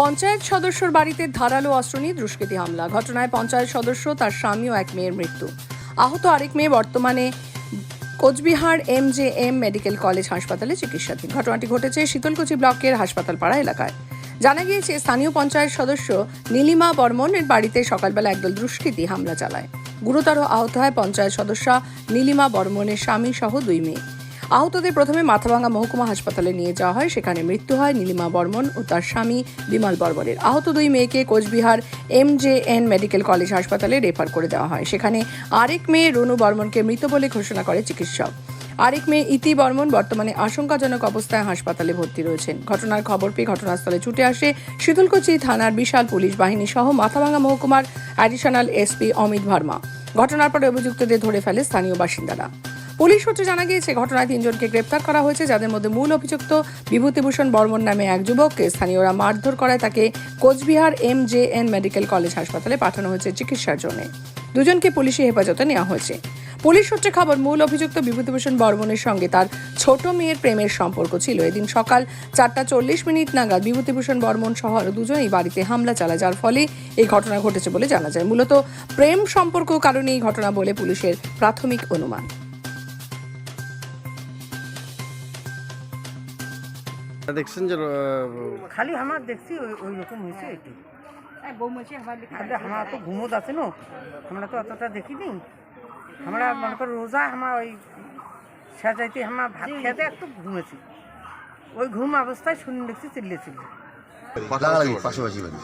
পঞ্চায়েত সদস্যর বাড়িতে ধারালো অস্ত্র নিয়ে দুষ্কৃতী হামলা। ঘটনায় পঞ্চায়েত সদস্য, তার স্বামী ও এক মেয়ের মৃত্যু। আহত আরেক মেয়ে বর্তমানে Cooch Behar M J M medical college হাসপাতালে চিকিৎসাধীন। ঘটনাটি ঘটেছে শীতলকুচি ব্লকের হাসপাতাল পাড়া এলাকায়। জানা গিয়েছে, স্থানীয় পঞ্চায়েত সদস্য নীলিমা বর্মনের বাড়িতে সকালবেলা একদল দুষ্কৃতী হামলা চালায়। গুরুতর আহত হয় পঞ্চায়েত সদস্যা নীলিমা বর্মনের স্বামী সহ দুই মেয়ে। আহতদের প্রথমে মাথাভাঙ্গা মহকুমা হাসপাতালে নিয়ে যাওয়া হয়। সেখানে মৃত্যু হয় নীলিমা বর্মন ও তার স্বামী বিমল বর্মনের। আহত দুই মেয়েকে Cooch Behar M J N medical college হাসপাতালে রেফার করে দেওয়া হয়। সেখানে আরেক মেয়ে রনু বর্মনকে মৃত বলে ঘোষণা করে চিকিৎসক। আরেক মেয়ে ইতি বর্মন বর্তমানে আশঙ্কাজনক অবস্থায় হাসপাতালে ভর্তি রয়েছেন। ঘটনার খবর পেয়ে ঘটনাস্থলে ছুটে আসে শীতলকুচি থানার বিশাল পুলিশ বাহিনী সহ মাথাভাঙ্গা মহকুমার অ্যাডিশনাল এসপি অমিত ভার্মা। ঘটনার পরে অভিযুক্তদের ধরে ফেলে স্থানীয় বাসিন্দারা। পুলিশ সূত্রে জানা গিয়েছে, ঘটনায় তিনজনকে গ্রেপ্তার করা হয়েছে, যাদের মধ্যে মূল অভিযুক্ত বিভূতিভূষণ বর্মন নামে এক যুবককে স্থানীয়রা মারধর করায় তাকে Cooch Behar M J N medical college হাসপাতালে পাঠানো হয়েছে চিকিৎসার জন্য। দুজনকে পুলিশি হেফাজতে নেওয়া হয়েছে। পুলিশ সূত্রে খবর, মূল অভিযুক্ত বিভূতিভূষণ বর্মনের সঙ্গে তার ছোট মেয়ের প্রেমের সম্পর্ক ছিল। এদিন সকাল চারটা চল্লিশ মিনিট নাগাদ বিভূতিভূষণ বর্মন সহ আরও দুজনেই বাড়িতে হামলা চালায়, যার ফলে এই ঘটনা ঘটেছে বলে জানা যায়। মূলত প্রেম সম্পর্ক কারণে এই ঘটনা বলে পুলিশের প্রাথমিক অনুমান। দেখছেন যে খালি আমার দেখছি ওই ওই রকম হয়েছে এটি। আমার তো ঘুমোত আছে না। আমরা তো অতটা দেখিনি। আমরা মনে করো রোজা আমার ওই সাজাইতে আমার ভাত খেতে একটু ঘুমেছি। ওই ঘুম অবস্থায় শুনে দেখছি চিল্লে চিল্লে। পাশাপাশি বাড়ি।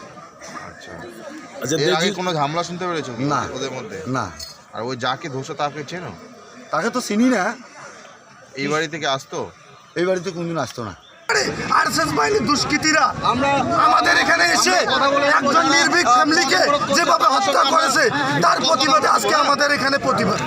আচ্ছা। আচ্ছা দেখি কোনো ঝামেলা শুনতে পেরেছ না। ওদের মধ্যে? না। আর ওই যাকে ধোসা তাকে চেনো? তাকে তো চিনি না। এই বাড়ি থেকে আসতো? এই বাড়িতে কোনদিন আসতো না। আরএসএস বাহিনীর দুষ্কৃতীরা আমাদের এখানে এসে একজন নির্ভীক ফ্যামিলিকে যেভাবে হত্যা করেছে তার প্রতিবাদে আজকে আমাদের এখানে প্রতিবাদ।